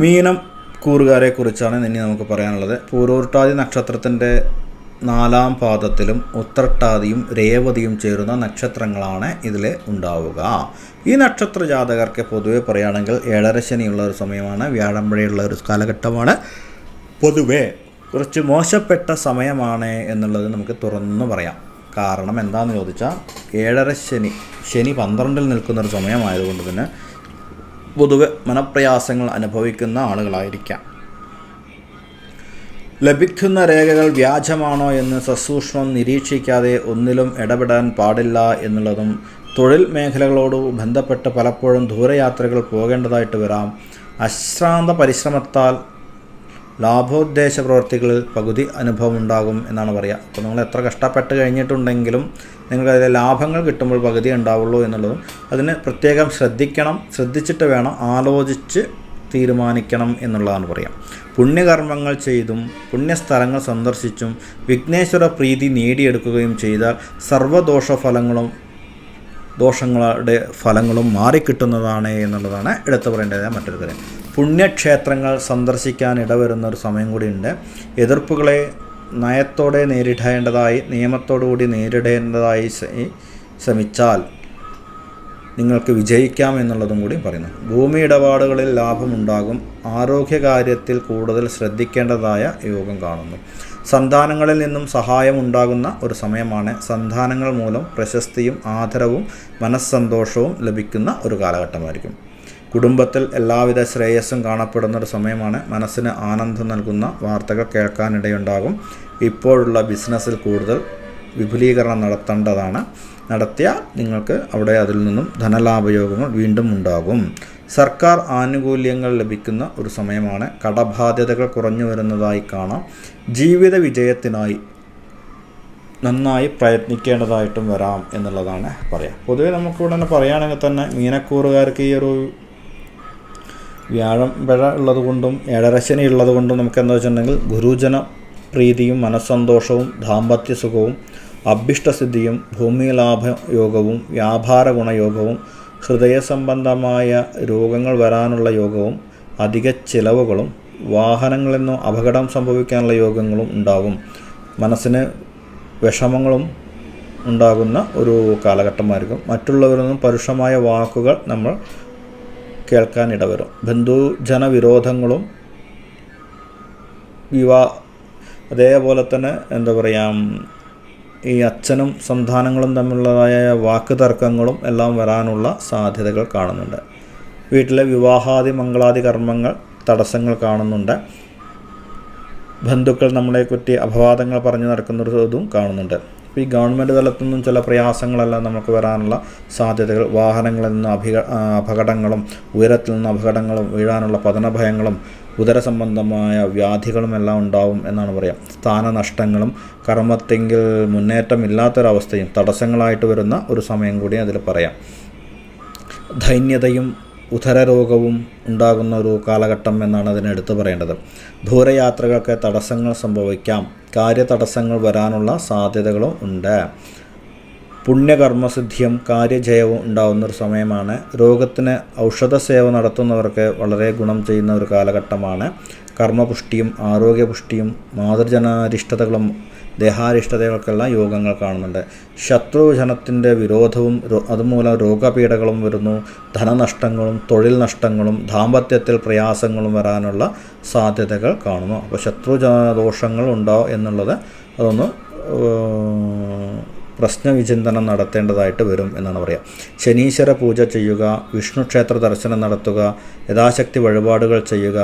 മീനം കൂറുകാരെ കുറിച്ചാണ് ഇനി നമുക്ക് പറയാനുള്ളത്. പൂരോർട്ടാതി നക്ഷത്രത്തിന്റെ നാലാം പാദത്തിലും ഉത്രട്ടാതിയും രേവതിയും ചേരുന്ന നക്ഷത്രങ്ങളാണ് ഇതിൽ ഉണ്ടാവുക. ഈ നക്ഷത്ര ജാതകർക്ക് പൊതുവെ പറയുകയാണെങ്കിൽ ഏഴര ശനിയുള്ള ഒരു സമയമാണ് വ്യാഴമ്പഴയുള്ള ഒരു കാലഘട്ടമാണ്. പൊതുവെ കുറച്ച് മോശപ്പെട്ട സമയമാണ് എന്നുള്ളത് നമുക്ക് തുറന്നു പറയാം. കാരണം എന്താണെന്ന് ചോദിച്ചാൽ ഏഴര ശനി ശനി പന്ത്രണ്ടിൽ നിൽക്കുന്ന ഒരു സമയമായതുകൊണ്ട് തന്നെ പൊതുവെ മനപ്രയാസങ്ങൾ അനുഭവിക്കുന്ന ആളുകളായിരിക്കാം. ലഭിക്കുന്ന രേഖകൾ വ്യാജമാണോ എന്ന് സസൂക്ഷ്മം നിരീക്ഷിക്കാതെ ഒന്നിലും ഇടപെടാൻ പാടില്ല എന്നുള്ളതും തൊഴിൽ മേഖലകളോട് ബന്ധപ്പെട്ട് പലപ്പോഴും ദൂരയാത്രകൾ പോകേണ്ടതായിട്ട് വരാം. അശ്രാന്ത പരിശ്രമത്താൽ ലാഭോദ്ദേശ പ്രവർത്തികളിൽ പകുതി അനുഭവം ഉണ്ടാകും എന്നാണ് പറയുക. അപ്പോൾ നിങ്ങൾ എത്ര കഷ്ടപ്പെട്ട് കഴിഞ്ഞിട്ടുണ്ടെങ്കിലും നിങ്ങൾക്ക് ലാഭങ്ങൾ കിട്ടുമ്പോൾ പകുതി ഉണ്ടാവുള്ളൂ എന്നുള്ളതും അതിന് പ്രത്യേകം ശ്രദ്ധിക്കണം ശ്രദ്ധിച്ചിട്ട് വേണം ആലോചിച്ച് തീരുമാനിക്കണം എന്നുള്ളതാണ് പറയാം പുണ്യകർമ്മങ്ങൾ ചെയ്തും പുണ്യസ്ഥലങ്ങൾ സന്ദർശിച്ചും വിഘ്നേശ്വര പ്രീതി നേടിയെടുക്കുകയും ചെയ്താൽ സർവദോഷ ഫലങ്ങളും ദോഷങ്ങളുടെ ഫലങ്ങളും മാറിക്കിട്ടുന്നതാണ് എന്നുള്ളതാണ് എടുത്തു പറയേണ്ടത്. മറ്റൊരു കാര്യം പുണ്യക്ഷേത്രങ്ങൾ സന്ദർശിക്കാൻ ഇടവരുന്ന ഒരു സമയം കൂടിയുണ്ട്. എതിർപ്പുകളെ നയത്തോടെ നേരിടേണ്ടതായി നിയമത്തോടുകൂടി നേരിടേണ്ടതായി ശ്രമിച്ചാൽ നിങ്ങൾക്ക് വിജയിക്കാം എന്നുള്ളതും കൂടി പറയുന്നു. ഭൂമി ഇടപാടുകളിൽ ലാഭമുണ്ടാകും. ആരോഗ്യകാര്യത്തിൽ കൂടുതൽ ശ്രദ്ധിക്കേണ്ടതായ യോഗം കാണുന്നു. സന്താനങ്ങളിൽ നിന്നും സഹായം ഉണ്ടാകുന്ന ഒരു സമയമാണ്. സന്താനങ്ങൾ മൂലം പ്രശസ്തിയും ആദരവും മനസ്സന്തോഷവും ലഭിക്കുന്ന ഒരു കാലഘട്ടമായിരിക്കും. കുടുംബത്തിൽ എല്ലാവിധ ശ്രേയസ്സും കാണപ്പെടുന്ന ഒരു സമയമാണ് മനസ്സിന് ആനന്ദം നൽകുന്ന വാർത്തകൾ കേൾക്കാനിടയുണ്ടാകും. ഇപ്പോഴുള്ള ബിസിനസ്സിൽ കൂടുതൽ വിപുലീകരണം നടത്തേണ്ടതാണ്. നടത്തിയാൽ നിങ്ങൾക്ക് അവിടെ അതിൽ നിന്നും ധനലാഭയോഗങ്ങൾ വീണ്ടും ഉണ്ടാകും. സർക്കാർ ആനുകൂല്യങ്ങൾ ലഭിക്കുന്ന ഒരു സമയമാണ്. കടബാധ്യതകൾ കുറഞ്ഞു വരുന്നതായി കാണാം. ജീവിത വിജയത്തിനായി നന്നായി പ്രയത്നിക്കേണ്ടതായിട്ടും വരാം എന്നുള്ളതാണ് പറയാം. പൊതുവേ നമുക്കിവിടെ തന്നെ പറയുകയാണെങ്കിൽ തന്നെ മീനക്കൂറുകാർക്ക് ഈ ഒരു വ്യാഴം പിഴ ഉള്ളത് കൊണ്ടും ഏഴരശനി ഉള്ളത് കൊണ്ടും നമുക്ക് എന്താ വെച്ചിട്ടുണ്ടെങ്കിൽ ഗുരുജന പ്രീതിയും മനസ്സന്തോഷവും ദാമ്പത്യ സുഖവും അഭ്യിഷ്ടസിദ്ധിയും ഭൂമിലാഭ യോഗവും വ്യാപാര ഗുണയോഗവും ഹൃദയ സംബന്ധമായ രോഗങ്ങൾ വരാനുള്ള യോഗവും അധിക ചിലവുകളും വാഹനങ്ങളിൽ നിന്നും അപകടം സംഭവിക്കാനുള്ള യോഗങ്ങളും ഉണ്ടാവും. മനസ്സിന് വിഷമങ്ങളും ഉണ്ടാകുന്ന ഒരു കാലഘട്ടമായിരിക്കും. മറ്റുള്ളവരിൽ നിന്നും പരുഷമായ വാക്കുകൾ നമ്മൾ കേൾക്കാൻ ഇടവരും ബന്ധുജനവിരോധങ്ങളും വിവാ അതേപോലെ തന്നെ എന്താ പറയുക ഈ അച്ഛനും സന്താനങ്ങളും തമ്മിലുള്ളതായ വാക്ക് തർക്കങ്ങളും എല്ലാം വരാനുള്ള സാധ്യതകൾ കാണുന്നുണ്ട്. വീട്ടിലെ വിവാഹാദി മംഗളാദി കർമ്മങ്ങൾ തടസ്സങ്ങൾ കാണുന്നുണ്ട്. ബന്ധുക്കൾ നമ്മളെ കുറ്റി അപവാദങ്ങൾ പറഞ്ഞു നടക്കുന്നൊരു ഇതും കാണുന്നുണ്ട്. ഇപ്പോൾ ഈ ഗവൺമെന്റ് തലത്തു നിന്നും ചില പ്രയാസങ്ങളെല്ലാം നമുക്ക് വരാനുള്ള സാധ്യതകൾ വാഹനങ്ങളിൽ നിന്ന് അഭിക അപകടങ്ങളും ഉയരത്തിൽ നിന്ന് അപകടങ്ങളും വീഴാനുള്ള പതനഭയങ്ങളും ഉദര സംബന്ധമായ വ്യാധികളും എല്ലാം ഉണ്ടാവും എന്നാണ് പറയാം. സ്ഥാനനഷ്ടങ്ങളും കർമ്മത്തെങ്കിൽ മുന്നേറ്റമില്ലാത്തൊരവസ്ഥയും തടസ്സങ്ങളായിട്ട് വരുന്ന ഒരു സമയം കൂടി അതിൽ പറയാം. ദൈന്യതയും ഉദരരോഗവും ഉണ്ടാകുന്ന ഒരു കാലഘട്ടം എന്നാണ് അതിനെ എടുത്തു പറയേണ്ടത്. ദൂരയാത്രകൾക്ക് തടസ്സങ്ങൾ സംഭവിക്കാം. കാര്യതടസ്സങ്ങൾ വരാനുള്ള സാധ്യതകളും ഉണ്ട്. പുണ്യകർമ്മസിദ്ധിയും കാര്യജയവും ഉണ്ടാകുന്ന ഒരു സമയമാണ്. രോഗത്തിന് ഔഷധ സേവ നടത്തുന്നവർക്ക് വളരെ ഗുണം ചെയ്യുന്ന ഒരു കാലഘട്ടമാണ്. കർമ്മപുഷ്ടിയും ആരോഗ്യപുഷ്ടിയും മാതൃജനാരിഷ്ടതകളും ദേഹാരിഷ്ടതകൾക്കെല്ലാം യോഗങ്ങൾ കാണുന്നുണ്ട്. ശത്രുജനത്തിന്റെ വിരോധവും അതുമൂലം രോഗപീഠകളും വരുന്നു. ധനനഷ്ടങ്ങളും തൊഴിൽ നഷ്ടങ്ങളും ദാമ്പത്യത്തിൽ പ്രയാസങ്ങളും വരാനുള്ള സാധ്യതകൾ കാണുന്നു. അപ്പോൾ ശത്രുജനദോഷങ്ങൾ ഉണ്ടോ എന്നുള്ളത് അതൊന്ന് പ്രശ്നവിചിന്തനം നടത്തേണ്ടതായിട്ട് വരും എന്നാണ് പറയുക ശനീശ്വര പൂജ ചെയ്യുക വിഷ്ണു ക്ഷേത്ര ദർശനം നടത്തുക യഥാശക്തി വഴിപാടുകൾ ചെയ്യുക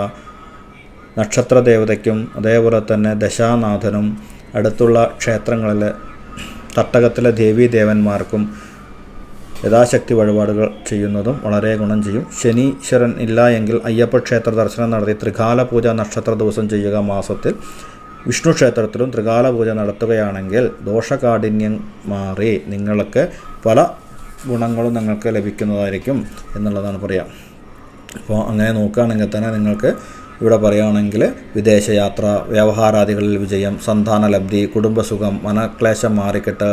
നക്ഷത്ര ദേവതയ്ക്കും അതേപോലെ തന്നെ ദശാനാഥനും അടുത്തുള്ള ക്ഷേത്രങ്ങളിലെ തട്ടകത്തിലെ ദേവീ ദേവന്മാർക്കും യഥാശക്തി വഴിപാടുകൾ ചെയ്യുന്നതും വളരെ ഗുണം ചെയ്യും. ശനീശ്വരൻ ഇല്ല എങ്കിൽ അയ്യപ്പ ക്ഷേത്ര ദർശനം നടത്തി ത്രികാല പൂജ നക്ഷത്ര ദിവസം ചെയ്യുക മാസത്തിൽ. വിഷ്ണു ക്ഷേത്രത്തിലും ത്രികാല പൂജ നടത്തുകയാണെങ്കിൽ ദോഷകാഠിന്യം മാറി നിങ്ങൾക്ക് പല ഗുണങ്ങളും നിങ്ങൾക്ക് ലഭിക്കുന്നതായിരിക്കും എന്നുള്ളതാണ് പറയുക അപ്പോൾ അങ്ങനെ നോക്കുകയാണെങ്കിൽ തന്നെ നിങ്ങൾക്ക് ഇവിടെ പറയുകയാണെങ്കിൽ വിദേശയാത്ര വ്യവഹാരാദികളിൽ വിജയം സന്താനലബ്ധി കുടുംബസുഖം മനക്ലേശം മാറിക്കിട്ടൽ